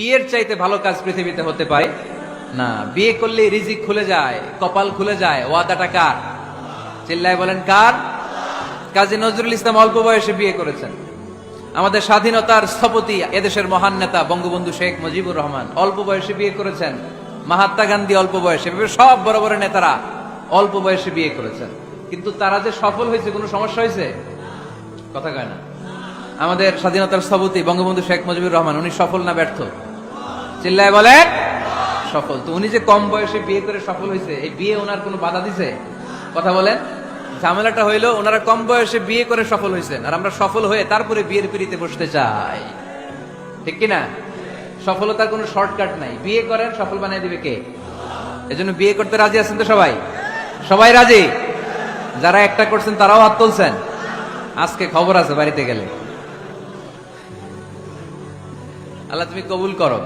বিয়ের চাইতে ভালো কাজ পৃথিবীতে হতে পারে? না, বিয়ে করলে রিজিক খুলে যায়, কপাল খুলে যায়। ওয়াদাটা কার? চিল্লায় বলেন, কার? কাজী নজরুল ইসলাম অল্প বয়সে বিয়ে করেছেন। আমাদের স্বাধীনতার স্থপতি এদেশের মহান নেতা বঙ্গবন্ধু শেখ মুজিবুর রহমান অল্প বয়সে বিয়ে করেছেন। মহাত্মা গান্ধী অল্প বয়সে সব বড় বড় নেতারা অল্প বয়সে বিয়ে করেছেন। কিন্তু তারা যে সফল হয়েছে, কোনো সমস্যা হয়েছে? কথা কয় না। আমাদের স্বাধীনতার স্থপতি বঙ্গবন্ধু শেখ মুজিবুর রহমান, উনি সফল না ব্যর্থ? চিল্লায় বলেন সফল। তো উনি যে কম বয়সে বিয়ে করে সফল হয়েছে, এই বিয়ে ওনার কোনো বাধা দিছে? কথা বলেন। ঝামেলাটা হইল, ওনারা কম বয়সে বিয়ে করে সফল হয়েছেন, আর আমরা সফল হয়ে তারপরে বিয়ের পিড়িতে বসতে চাই। ঠিক কিনা? সফলতার কোনো শর্টকাট নাই। বিয়ে করেন, সফল বানিয়ে দিবে কে? এজন্য বিয়ে করতে রাজি আছেন তো সবাই? সবাই রাজি? যারা একটা করছেন, তারাও হাত তুলছেন? আজকে খবর আছে বাড়িতে গেলে। আল্লাহ তুমি কবুল করো।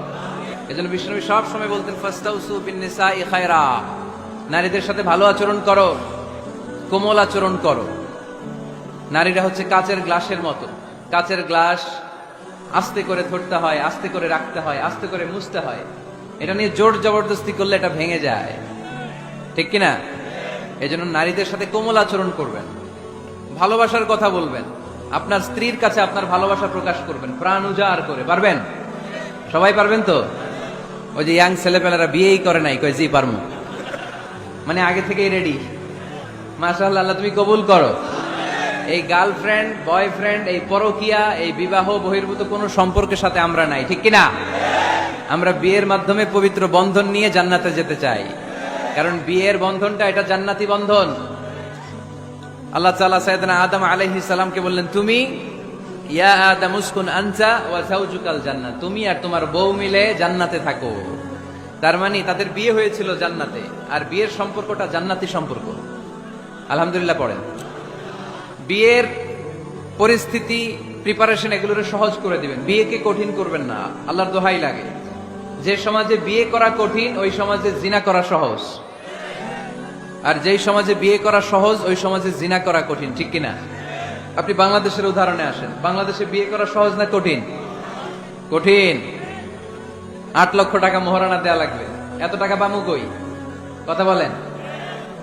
এজন্য বিষ্ণু সব সময় বলতেন, ফাস্তাউসু বিন নিসাই খায়রা। নারীদের সাথে ভালো আচরণ করো, কোমল আচরণ করো। নারীরা হচ্ছে কাচের গ্লাসের মতো। কাচের গ্লাস আস্তে করে ধরতে হয়, আস্তে করে রাখতে হয়, আস্তে করে মুছতে হয়। এটা নিয়ে জোর জবরদস্তি করলে এটা ভেঙে যায়। ঠিক কিনা? এজন্য নারীদের সাথে কোমল আচরণ করবেন। ভালোবাসার কথা বলবেন। আপনার স্ত্রীর কাছে আপনার ভালোবাসা প্রকাশ করবেন। প্রাণ উজাড় করে। পারবেন? সবাই পারবেন তো? ওই যে ইয়াং ছেলেপেলেরা বিয়েই করে নাই কই জি, পারমু। মানে আগে থেকেই রেডি মাশাআল্লাহ, আল্লাহ, তুমি কবুল করো। এই গার্লফ্রেন্ড বয়ফ্রেন্ড এই পরকিয়া, এই বিবাহ, বহির্ভূত কোনো সম্পর্কের সাথে আমরা নাই, ঠিক কিনা? আমরা বিয়ের মাধ্যমে পবিত্র বন্ধন নিয়ে জান্নাতে যেতে চাই। কারণ বিয়ের বন্ধনটা এটা জান্নাতি বন্ধন। আল্লাহ তাআলা আদম আলাইহিস সালামকে বললেন, তুমি ইয়া আদম উসকুন আনসা ওয়া যাওজুকাল জান্নাত। তুমি আর তোমার বউ মিলে জান্নাতে থাকো। তার মানে তাদের বিয়ে হয়েছিল জান্নাতে, আর বিয়ের সম্পর্কটা জান্নাতি সম্পর্ক। আলহামদুলিল্লাহ পড়েন। বিয়ের পরিস্থিতি প্রিপারেশন এগুলোরে সহজ করে দিবেন। বিয়েকে কঠিন করবেন না, আল্লাহর দোহাই লাগে। যে সমাজে বিয়ে করা কঠিন, ওই সমাজে জিনা করা সহজ। আর যেই সমাজে বিয়ে করা সহজ, ওই সমাজে জিনা করা কঠিন, ঠিক কিনা? আপনি বাংলাদেশের উদাহরণে আসেন। বাংলাদেশে বিয়ে করা সহজ না কঠিন? কঠিন। আট লক্ষ টাকা মোহরানা দেওয়া লাগবে। এত টাকা পামু কই? কথা বলেন।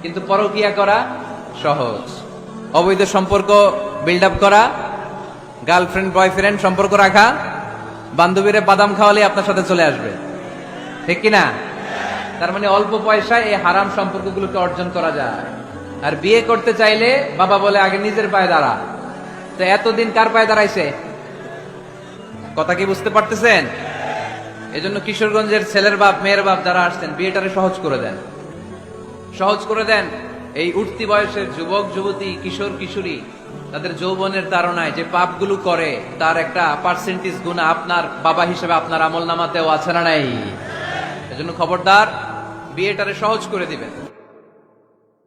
কিন্তু পরকিয়া করা সহজ। অবৈধ সম্পর্ক বিল্ড আপ করা গার্লফ্রেন্ড বয়ফ্রেন্ড সম্পর্ক রাখা, বান্ধবীরে বাদাম খাওয়ালে আপনার সাথে চলে আসবে। ঠিক কিনা? তার মানে অল্প পয়সায় এই হারাম সম্পর্কগুলোকে অর্জন করা যায়। আর বিয়ে করতে চাইলে বাবা বলে, আগে নিজের পায়ে দাঁড়া। তো এতদিন কার পায়ে দাঁড়াইছে? কথা কি বুঝতে পারতেছেন? এজন্য কিশোরগঞ্জের ছেলের বাপ, মেয়ের বাপ যারা আসছেন, বিয়েটারে সহজ করে দেন। সহজ করে দেন এই উঠতি বয়সের যুবক, যুবতী, কিশোর, কিশোরী, তাদের যৌবনের তাড়নায় যে পাপগুলো করে, তার একটা পার্সেন্টেজ গুণা আপনার বাবা হিসেবে আপনার আমল নামাতেও আছে না নাই? এজন্য খবরদার, বিয়েটারে সহজ করে দিবেন।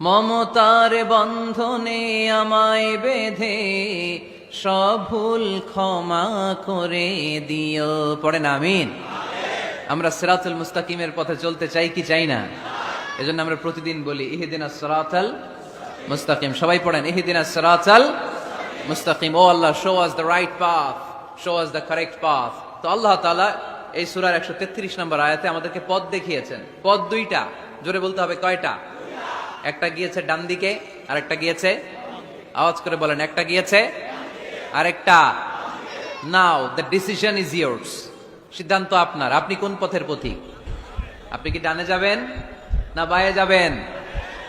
মমতার বন্ধনে আমায় বেঁধে, সব ক্ষমা করে দিও। পড়ে না, আমিন? আমরা সিরাতুল মুস্তাকিমের পথে চলতে চাই কি চাই না? এজন্য আমরা প্রতিদিন বলি, ইহিদিনা সিরাতাল মুস্তাকিম। সবাই পড়েন, ইহিদিনা সিরাতাল মুস্তাকিম। O Allah show us the right path show us the correct path তো আল্লাহ তাআলা এই সূরার 133 নম্বর আয়াতে আমাদেরকে পদ দেখিয়েছেন। পদ দুইটা, জোরে বলতে হবে কয়টা? একটা গিয়েছে ডান দিকে আর একটা গিয়েছে, আওয়াজ করে বলেন, একটা গিয়েছে, আরেকটা। Now the decision is yours সিদ্ধান্ত আপনার। আপনি কোন পথের পথিক আপনি কি ডানে যাবেন না বায়ে যাবেন?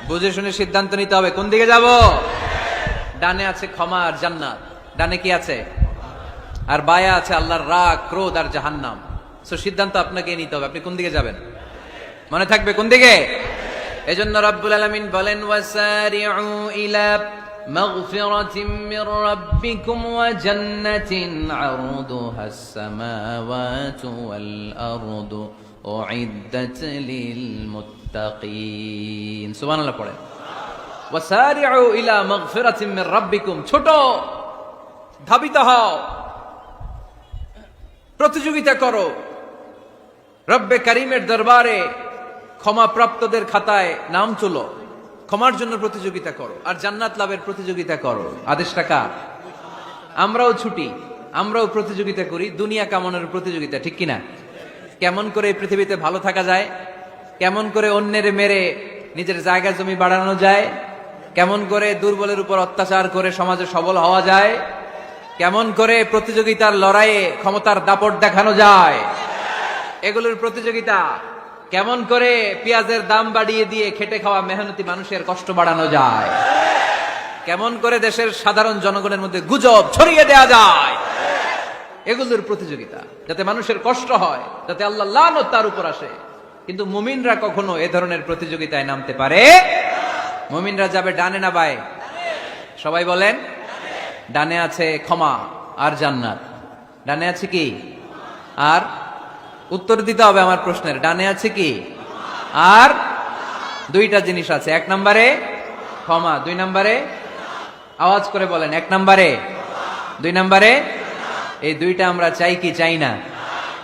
বুঝে শুনে সিদ্ধান্ত নিতে হবে। কোন দিকে যাব? ডানে আছে ক্ষমা আর জান্নাত। ডানে কি আছে? আর বায়ে আছে আল্লাহর রাগ, ক্রোধ আর জাহান্নাম। সো সিদ্ধান্ত আপনাকে নিতে হবে। আপনি কোন দিকে যাবেন? মনে থাকবে কোন দিকে? এজন্য রব্বুল আলামিন বলেন ওয়াসারিউ ইলা مغفرة من ربكم وجنة عرضها السماوات والأرض أعدت للمتقين سبحان الله পড়েন وسارعوا إلى مغفرة من ربكم ছোট ধাবিত হও প্রতিযোগিতা করো রব্বে করিমের দরবারে ক্ষমা প্রাপ্তদের খাতায় নাম তুলো। ক্ষমার জন্য প্রতিযোগিতা করো। আর জান্নাত লাভের প্রতিযোগিতা করো। আদেশটা কার? আমরাও ছুটি। আমরাও প্রতিযোগিতা করি। দুনিয়া কামনের প্রতিযোগিতা, ঠিক কিনা? কেমন করে পৃথিবীতে ভালো থাকা যায়? কেমন করে অন্যের মেরে নিজের জায়গা জমি বাড়ানো যায়? কেমন করে দুর্বলের উপর অত্যাচার করে সমাজে সবল হওয়া যায়? কেমন করে প্রতিযোগিতার লড়াইয়ে ক্ষমতার দাপট দেখানো যায়? এগুলোর প্রতিযোগিতা কেমন করে পেঁয়াজের দাম বাড়িয়ে দিয়ে খেটে খাওয়া মেহনতি মানুষের কষ্ট বাড়ানো যায়? কেমন করে দেশের সাধারণ জনগণের মধ্যে গুজব ছড়িয়ে দেয়া যায়? এগুলোর প্রতিযোগিতা, যাতে মানুষের কষ্ট হয়, যাতে আল্লাহ লানত তার উপর আসে। কিন্তু মুমিনরা কখনো এ ধরনের প্রতিযোগিতায় নামতে পারে? মুমিনরা যাবে ডানে না বায়ে? সবাই বলেন, ডানে আছে ক্ষমা আর জান্নাত। ডানে আছে কি? আর উত্তর দিতে হবে আমার প্রশ্নের। ডানে আছে কি? আর দুইটা জিনিস আছে। এক নম্বরে ক্ষমা, দুই নম্বরে আওয়াজ করে বলেন, এক নম্বরে, দুই নম্বরে, এই দুইটা আমরা চাই কি, চাই না।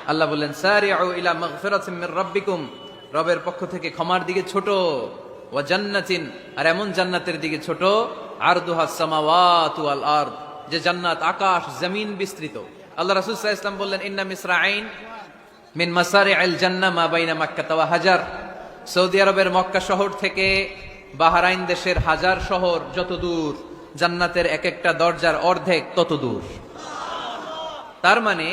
আল্লাহ বললেন মির রাব্বিকুম। রবের পক্ষ থেকে ক্ষমার দিকে ছোট ও জান্নাতিন, আর এমন জান্নাতের দিকে ছোট, আরদুহা সামাওয়াতু ওয়াল আরদ, যে জান্নাত আকাশ, জমিন বিস্তৃত। আল্লাহ রাসূল আলাইহি বললেন, ইন্না মিসরাঈন মিন মাসারে আল জান্না মা বাইনা মাক্কা তাওয়া হাজার। সৌদি আরবের মক্কা শহর থেকে বাহারাইন দেশের হাজার শহর যত দূর, জান্নাতের এক একটা দরজার অর্ধেক তত দূর। তার মানে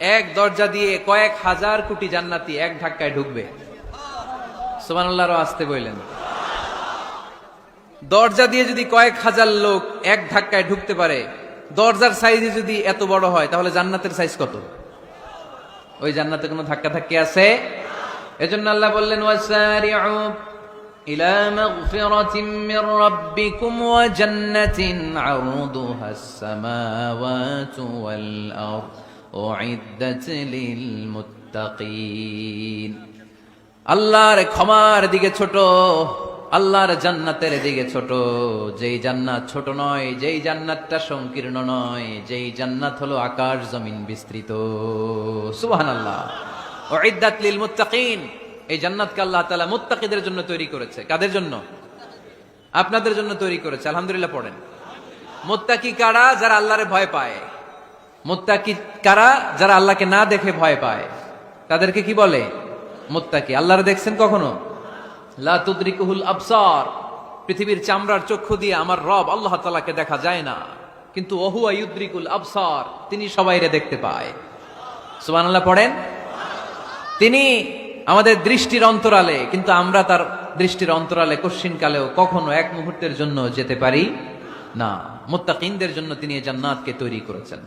এক দরজা দিয়ে কয়েক হাজার কোটি জান্নাতি এক ধাক্কায় ঢুকবে। সুবহানাল্লাহর আসতে বললেন। দরজা দিয়ে যদি কয়েক হাজার লোক এক ধাক্কায় ঢুকতে পারে, দরজার সাইজে যদি এত বড় হয়, তাহলে জান্নাতের সাইজ কত? ওই জান্নাতে কোনো ধাক্কা ধাক্কি আছে? এজন্য আল্লাহ বললেন, ওয়াসারিউ ইলা মাগফিরাতিন মির রাব্বিকুম ওয়া জান্নাতিন আরদুহাস সামাওয়াতু ওয়াল আরদ উইদ্দাত লিল মুত্তাকিন. আল্লাহর ক্ষমার দিকে ছোট। আল্লাহর জান্নাতের দিকে ছোট। যেই জান্নাত ছোট নয়, যেই জান্নাতটা সংকীর্ণ নয়, যেই জান্নাত হলো আকাশ জমিন বিস্তৃত। সুবহানাল্লাহ। উইদ্দাত লিল মুত্তাকিন। এই জান্নাতকে আল্লাহ তাআলা মুত্তাকিদের জন্য তৈরি করেছে। কাদের জন্য? আপনাদের জন্য তৈরি করেছে। আলহামদুলিল্লাহ পড়েন। মুত্তাকি কারা? যারা আল্লাহরে ভয় পায়। মুত্তাকি কারা? যারা আল্লাহকে না দেখে ভয় পায়। তাদেরকে কি বলে? মুত্তাকি। আল্লাহরে দেখছেন কখনো? লা তুদরিকুহুল আবসার। পৃথিবীর চামড়ার চক্ষু দিয়ে আমার রব আল্লাহ তালাকে দেখা যায় না। কিন্তু ওহুয়া ইউদ্রিকুল আবসার, তিনি সবাইরে দেখতে পায়। সুবহানাল্লাহ, পড়েন? তিনি আমাদের দৃষ্টির অন্তরালে, কিন্তু আমরা তার দৃষ্টির অন্তরালে কশ্চিনকালেও কখনো এক মুহূর্তের জন্য যেতে পারি না। মুত্তাকিনদের জন্য তিনি জান্নাতকে তৈরি করেছেন।